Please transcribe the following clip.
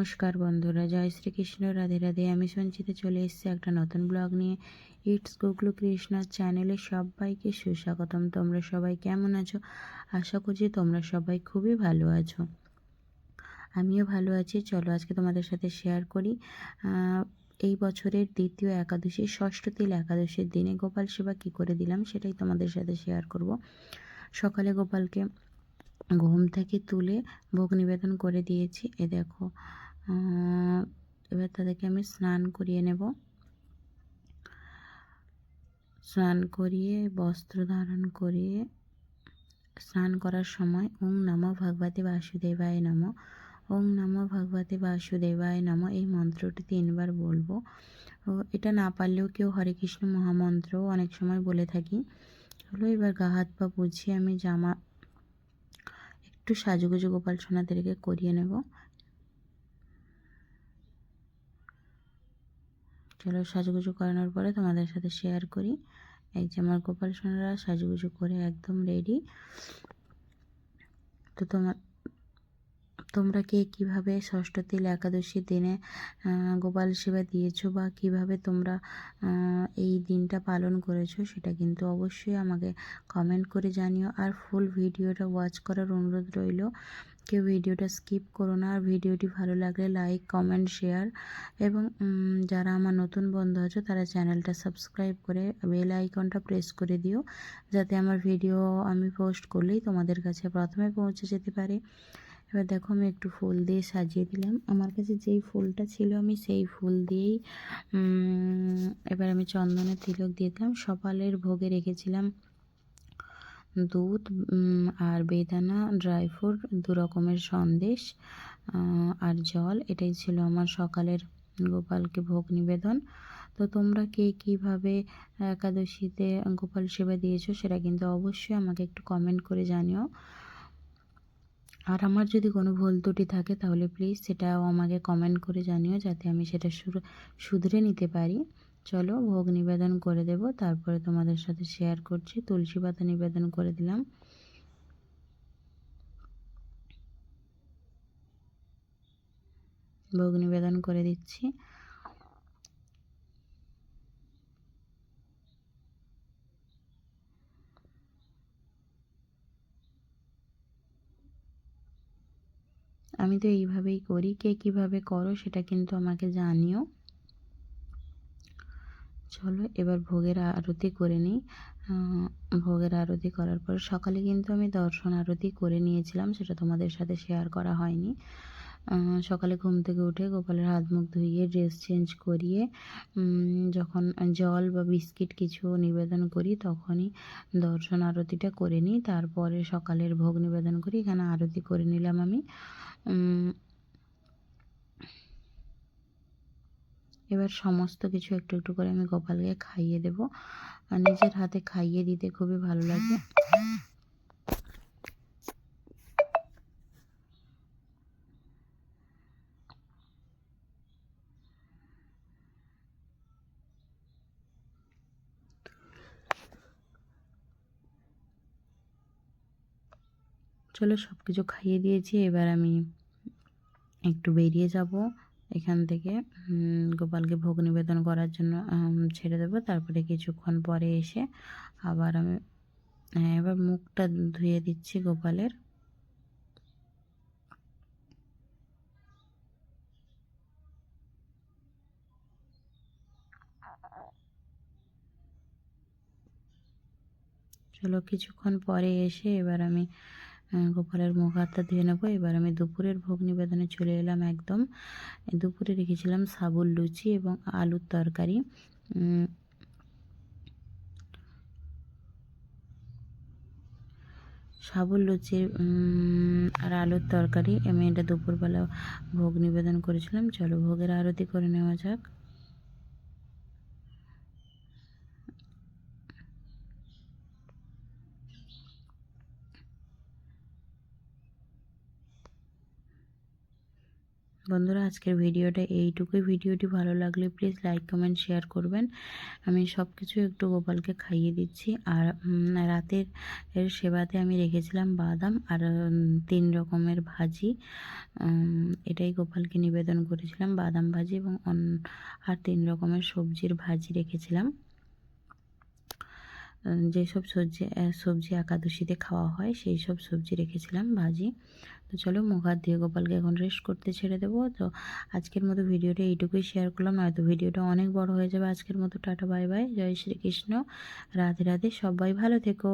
নমস্কার বন্ধুরা, জয় শ্রীকৃষ্ণ, রাধে রাধে। আমি সঞ্চিতে চলে এসেছি একটা নতুন ব্লগ নিয়ে। ইটস গুগলু কৃষ্ণার চ্যানেলে সবাইকে সুস্বাগতম। তোমরা সবাই কেমন আছো? আশা করছি তোমরা সবাই খুবই ভালো আছো। আমিও ভালো আছি। চলো আজকে তোমাদের সাথে শেয়ার করি। এই বছরের দ্বিতীয় একাদশী, ষষ্ঠ তিল একাদশীর দিনে গোপাল সেবা কী করে দিলাম সেটাই তোমাদের সাথে শেয়ার করব। সকালে গোপালকে ঘুম থেকে তুলে ভোগ নিবেদন করে দিয়েছি। এ দেখো এবার তাদেরকে আমি স্নান করিয়ে নেব। স্নান করিয়ে, বস্ত্র ধারণ করিয়ে, স্নান করার সময় ওং নম ভগবতী বাসুদেবায় নম। ওং নম ভগবতী বাসুদেবায় নম, এই মন্ত্রটি তিনবার বলব। এটা না পারলেও কেউ হরে কৃষ্ণ মহামন্ত্র অনেক সময় বলে থাকি। হলো এবার গা হাত পা বুঝিয়ে আমি জামা একটু সাজুগুজু গোপাল সোনাদেরকে করিয়ে নেব। চলো সাজুগুজু করানোর পরে তোমাদের সাথে শেয়ার করি। এই যে আমার গোপাল সোনারা সাজুগুজু করে একদম রেডি তো তোমার, তোমরা কে কীভাবে ষষ্ঠ তিল একাদশীর দিনে গোপাল সেবা দিয়েছ বা কীভাবে তোমরা এই দিনটা পালন করেছ সেটা কিন্তু অবশ্যই আমাকে কমেন্ট করে জানিও। আর ফুল ভিডিওটা ওয়াচ করার অনুরোধ রইল। কেউ ভিডিওটা স্কিপ করো না, আর ভিডিওটি ভালো লাগলে লাইক, কমেন্ট, শেয়ার এবং যারা আমার নতুন বন্ধু আছে তারা চ্যানেলটা সাবস্ক্রাইব করে বেল আইকনটা প্রেস করে দিও যাতে আমার ভিডিও আমি পোস্ট করলেই তোমাদের কাছে প্রথমে পৌঁছে যেতে পারে। এবার দেখো আমি একটু ফুল দিয়ে সাজিয়ে দিলাম। আমার কাছে যেই ফুলটা ছিল আমি সেই ফুল দিয়েই এবার আমি চন্দনের তিলক দিয়ে দিলাম। সকালের ভোগে রেখেছিলাম দুধ আর বেদানা ড্রাই ফ্রুট দু রকমের সন্দেশ আর জল। এটাই ছিল আমার সকালের গোপালকে ভোগ নিবেদন। তো তোমরা কে কীভাবে একাদশীতে গোপাল সেবা দিয়েছ সেটা কিন্তু অবশ্যই আমাকে একটু কমেন্ট করে জানিও। আর আমার যদি কোনো ভুল ত্রুটি থাকে তাহলে প্লিজ সেটাও আমাকে কমেন্ট করে জানিও যাতে আমি সেটা শুধরে নিতে পারি। চলো ভোগ নিবেদন করে দেব, তারপরে তোমাদের সাথে শেয়ার করছি। তুলসী পাতা নিবেদন করে দিলাম। ভোগ নিবেদন করে দিচ্ছি। আমি তো এইভাবেই করি, কে কীভাবে করো সেটা কিন্তু আমাকে জানিও। চলো এবার ভোগের আরতি করে নিই। ভোগের আরতি করার পর সকালে কিন্তু আমি দর্শন আরতি করে নিয়েছিলাম, সেটা তোমাদের সাথে শেয়ার করা হয়নি। সকালে ঘুম থেকে উঠে গোপালের হাত মুখ ধুইয়ে ড্রেস চেঞ্জ করিয়ে যখন জল বা বিস্কিট কিছু নিবেদন করি তখনই দর্শন আরতিটা করে নিই। তারপরে সকালের ভোগ নিবেদন করি, এখানে আরতি করে নিলাম আমি। এবার সমস্ত কিছু একটু একটু করে আমি গোপালকে খাইয়ে দেব। আর নিজের হাতে খাইয়ে দিতে খুবই ভালো লাগে। চলো সব কিছু খাইয়ে দিয়েছি, এবার আমি একটু বেরিয়ে যাব। এখান থেকে গোপালকে ভোগ নিবেদন করার জন্য ছেড়ে দেবো। তারপরে কিছুক্ষণ পরে এসে আবার আমি হ্যাঁ এবার মুখটা ধুয়ে দিচ্ছি গোপালের। চলো কিছুক্ষণ পরে এসে এবার আমি গোপালের মুখ হাতটা ধুয়ে নেব। এবার আমি দুপুরের ভোগ নিবেদনে চলে এলাম একদম। দুপুরে রেখেছিলাম সাবুর লুচি এবং আলুর তরকারি। সাবুর লুচি আর আলুর তরকারি। আমি এটা দুপুরবেলা ভোগ নিবেদন করেছিলাম। চলো ভোগের আরতি করে নেওয়া যাক। বন্ধুরা, আজকের ভিডিওটা এইটুকুই। ভিডিওটি ভালো লাগলে প্লিজ লাইক কমেন্ট শেয়ার করবেন। আমি সব কিছু একটু গোপালকে খাইয়ে দিচ্ছি। আর রাতের এর সেবাতে আমি রেখেছিলাম বাদাম আর তিন রকমের ভাজি। এটাই গোপালকে নিবেদন করেছিলাম, বাদাম ভাজি এবং আর তিন রকমের সবজির ভাজি রেখেছিলাম। যেসব সবজি সবজি একাদশীতে খাওয়া হয় সেই সব সবজি রেখেছিলাম ভাজি। তো চলো মুখ হাত দিয়ে গোপালকে এখন রেস্ট করতে ছেড়ে দেবো। তো আজকের মতো ভিডিওটা এইটুকুই শেয়ার করলাম। নয়তো ভিডিওটা অনেক বড় হয়ে যাবে। আজকের মতো tata bye bye Jai Shri Krishna. Radhe Radhe. সবাই ভালো থেকো।